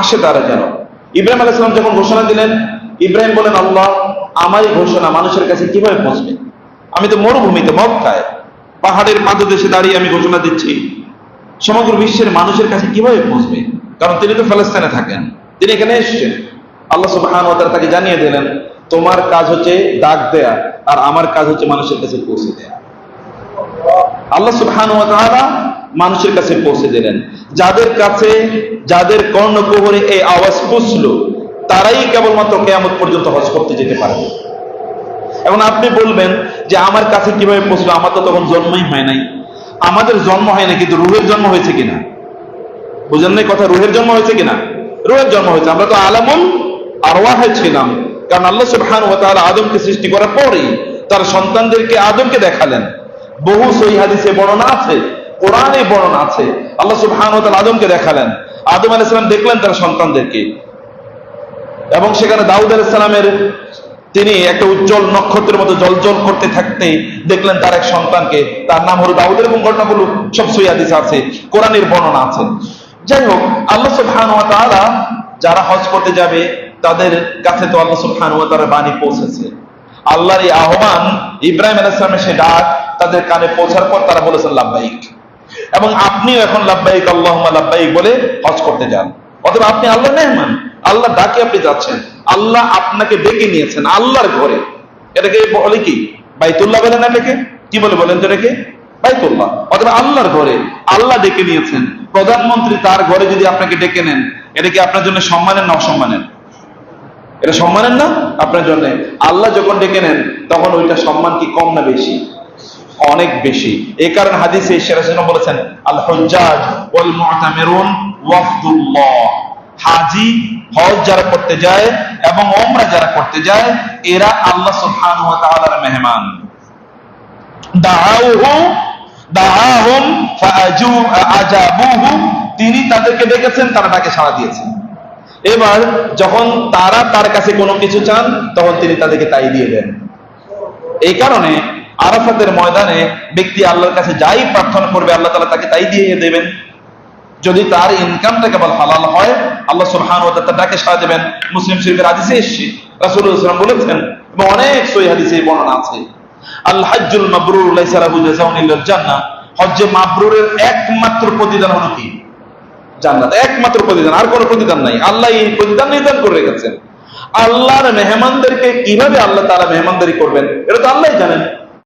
আসে তারা যেন। ইব্রাহিম আলাইসালাম যখন ঘোষণা দিলেন, ইব্রাহিম বলেন, আল্লাহ আমারই ঘোষণা মানুষের কাছে কীভাবে পৌঁছবে? আমি তো মরুভূমিতে, মক্কায়, পাহাড়ের পাদদেশে দাঁড়িয়ে আমি ঘোষণা দিচ্ছি। সমগ্র বিশ্বের মানুষের কাছে কীভাবে পৌঁছবে? কারণ তিনি তো ফেলেস্তানে থাকেন, তিনি এখানে এসছেন। আল্লাহ সুবহান তাকে জানিয়ে দিলেন, তোমার কাজ হচ্ছে ডাক দেয়া, আর আমার কাজ হচ্ছে মানুষের কাছে পৌঁছে দেয়া। আল্লাহ সুবহান মানুষের কাছে পৌঁছে দিলেন। যাদের কাছে, যাদের কর্ণকুহরে এই আওয়াজ পৌঁছলো, তারাই কেবলমাত্র কেয়ামত পর্যন্ত হজ করতে যেতে পারবে। এখন আপনি বলবেন যে, আমার কাছে কীভাবে পৌঁছলো? আমার তো তখন জন্মই হয় নাই। আমাদের জন্ম হয় না কিন্তু রুহের জন্ম হয়েছে কিনা? বুঝেন নাই কথা? রুহের জন্ম হয়েছে কিনা? রুহের জন্ম হয়েছে। আমরা তো আলামুল আরওয়াহে ছিলাম। কারণ আল্লাহ সুবহানাহু ওয়া তাআলা আদমকে সৃষ্টি করার পরেই তার সন্তানদেরকে আদমকে দেখালেন। বহু সহিহ হাদিসে বর্ণনা আছে কোরআনে বর্ণনা আছে। আল্লাহ সুবহানাহু ওয়া আদমকে দেখালেন। আদম সালাম দেখলেন তার সন্তানদেরকে। এবং সেখানে দাউদ সালামের তিনি একটা উজ্জ্বল নক্ষত্রের মতো জলজল করতে থাকতে দেখলেন তার এক সন্তানকে। তার নাম হলো দাউদ এবং ঘটনাগুলো সব সৈয়াদিস আছে, কোরআনের বর্ণনা আছে। যাই হোক, আল্লাহ তাআলা যারা হজ করতে যাবে, তাদের কাছে তো আল্লাহ সুবহানাহু ওয়া তাআলার বাণী পৌঁছেছে। আল্লাহর এই আহ্বান ইব্রাহিম সালামের সে ডাক তাদের কানে পৌঁছার পর তারা বলেছেন, লাব্বাইক। এবং আপনিও এখন লাব্বাইক, আল্লাহুম্মা লাব্বাইক বলে হজ করতে যান। অথবা আপনি আল্লাহ মেহমান আল্লাহ ডাকে আপনি যাচ্ছেন, আল্লাহ আপনাকে ডেকে নিয়েছেন আল্লাহর ঘরে। এটাকে বলে কি? বাইতুল্লাহ বলেন এটাকে? কি বলে বলেন তো এটাকে? বাইতুল্লাহ। অথবা আল্লাহর ঘরে, আল্লাহ ডেকে নিয়েছেন, প্রধানমন্ত্রী তার ঘরে যদি আপনাকে ডেকে নেন, এটা কি আপনার জন্য সম্মানের না অসম্মানের? এটা সম্মানের না? আপনার জন্য। আল্লাহ যখন ডেকে নেন, তখন ওইটা সম্মান কি কম না বেশি? অনেক বেশি। এই কারণে হাদিসে সেরাসিন বলেছেন আল হজ্জাজ ওয়াল মুতামিরুন ওয়াফদুল্লাহ। হাজি, হজ যারা করতে যায় এবং ওমরা যারা করতে যায়, এরা আল্লাহ সুবহানাহু ওয়া তাআলার মেহমান। দাআউহু, দাআহুম ফাআজু আজাবুহু তিনি তাদেরকে ডেকেছেন, তারা তাকে সাড়া দিয়েছেন। এবার যখন তারা তার কাছে কোনো কিছু চান, তখন তিনি তাদেরকে তাই দিয়ে দেন। এই কারণে আরাফাতের ময়দানে ব্যক্তি আল্লাহর কাছে যাই প্রার্থনা করবে, আল্লাহ তালা তাকে তাই দিয়ে দেবেন। যদি তার ইনকামটা কেবল হালাল হয়, আল্লাহ সুবহান ও তাকে সাড়া দেবেন। মুসলিম শরীফের হাদিসে সাল্লাল্লাহু আলাইহি বলেছেন, এবং অনেক সহিহ হাদিসে বর্ণনা আছে। আল হাজ্জুল মাবরুর লাইসা লাহু জাযাউন ইল্লাল জান্নাহ, হজ্জে মাবরুরের একমাত্র প্রতিদান হলো কি? জান্নাত, একমাত্র প্রতিদান, আর কোনো প্রতিদান নাই। আল্লাহ এই প্রতিদান নির্ধারণ করে রেখেছেন। আল্লাহর মেহমানদেরকে কীভাবে আল্লাহ তারা মেহমানদারি করবেন, এটা তো আল্লাহ জানেন।